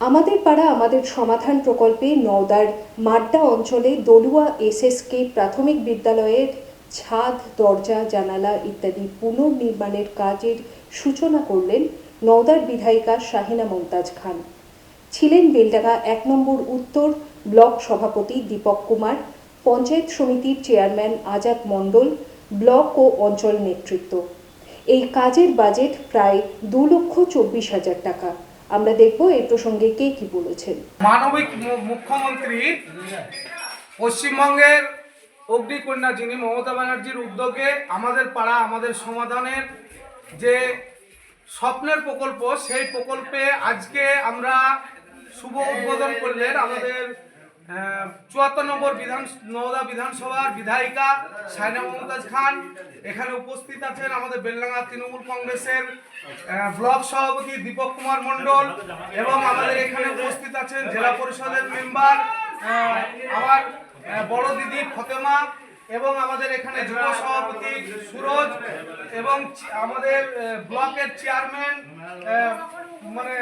আমাদের পাড়া, আমাদের সমাধান প্রকল্পে নওদার মাড্ডা অঞ্চলে দলুয়া এসএসকে প্রাথমিক বিদ্যালয়ের ছাদ, দরজা, জানালা ইত্যাদি পুনর্নির্মাণের কাজের সূচনা করলেন নওদার বিধায়িকা শাহিনা মমতাজ খান। ছিলেন বেলডাঙ্গা এক নম্বর উত্তর ব্লক সভাপতি দীপক কুমার, পঞ্চায়েত সমিতির চেয়ারম্যান আজাদ মণ্ডল, ব্লক ও অঞ্চল নেতৃত্ব। এই কাজের বাজেট প্রায় দু লক্ষ চব্বিশ হাজার টাকা। আমরা দেখব এই প্রসঙ্গে কে কি বলেছেন। মানবিক মুখ্যমন্ত্রী পশ্চিমবঙ্গের অগ্নিকন্যা যিনি মমতা ব্যানার্জির উদ্যোগে আমাদের পাড়া, আমাদের সমাধানের যে স্বপ্নের প্রকল্প, সেই প্রকল্পে আজকে আমরা শুভ উদ্বোধন করলেন আমাদের চুয়াত্তর নম্বর বিধান নওদা বিধানসভার বিধায়িকা সাইনা মমতাজ খান। এখানে উপস্থিত আছেন আমাদের বেলডাঙ্গা তৃণমূল কংগ্রেসের ব্লক সভাপতি দীপক কুমার মণ্ডল এবং আমাদের এখানে উপস্থিত আছেন জেলা পরিষদের মেম্বার আমার বড় দিদি ফতেমা এবং আমাদের এখানে যুব সভাপতি সুরজ এবং আমাদের ব্লকের চেয়ারম্যান মানে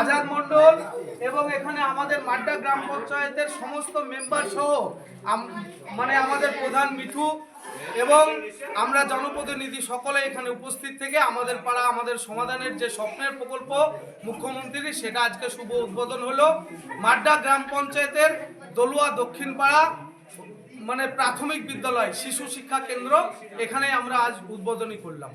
আজাদ মণ্ডল এবং এখানে আমাদের মাড্ডা গ্রাম পঞ্চায়েতের সমস্ত মেম্বার সহ মানে আমাদের প্রধান মিঠু এবং আমরা জনপ্রতিনিধি সকলে এখানে উপস্থিত থেকে আমাদের পাড়া, আমাদের সমাধানের যে স্বপ্নের প্রকল্প মুখ্যমন্ত্রী সেটা আজকে শুভ উদ্বোধন হলো। মাড্ডা গ্রাম পঞ্চায়েতের দলুয়া দক্ষিণ পাড়া মানে প্রাথমিক বিদ্যালয়, শিশু শিক্ষা কেন্দ্র, এখানে আমরা আজ উদ্বোধনী করলাম।